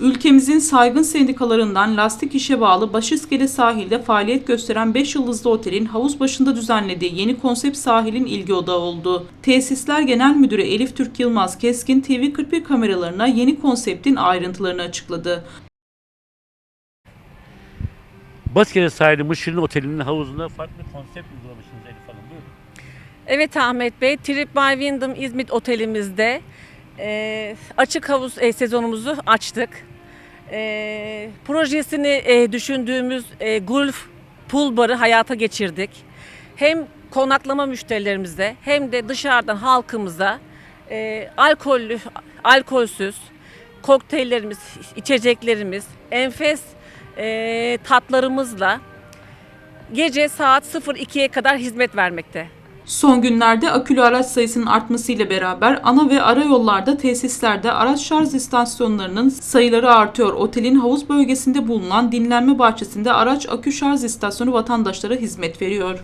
Ülkemizin saygın sendikalarından lastik işe bağlı Başiskele sahilde faaliyet gösteren 5 yıldızlı otelin havuz başında düzenlediği yeni konsept sahilin ilgi odağı oldu. Tesisler Genel Müdürü Elif Türk Yılmaz Keskin TV41 kameralarına yeni konseptin ayrıntılarını açıkladı. Baskere sahili Mışır'ın otelinin havuzunda farklı konsept uygulamışsınız Elif Hanım. Buyurun. Evet Ahmet Bey, Trip by Wyndham İzmit otelimizde e, açık havuz e, sezonumuzu açtık. E, projesini e, düşündüğümüz e, golf pool barı hayata geçirdik. Hem konaklama müşterilerimize hem de dışarıdan halkımıza e, alkollü, alkolsüz kokteyllerimiz, içeceklerimiz, enfes e, tatlarımızla gece saat 02'ye kadar hizmet vermekte. Son günlerde akülü araç sayısının artmasıyla beraber ana ve ara yollarda tesislerde araç şarj istasyonlarının sayıları artıyor. Otelin havuz bölgesinde bulunan dinlenme bahçesinde araç akü şarj istasyonu vatandaşlara hizmet veriyor.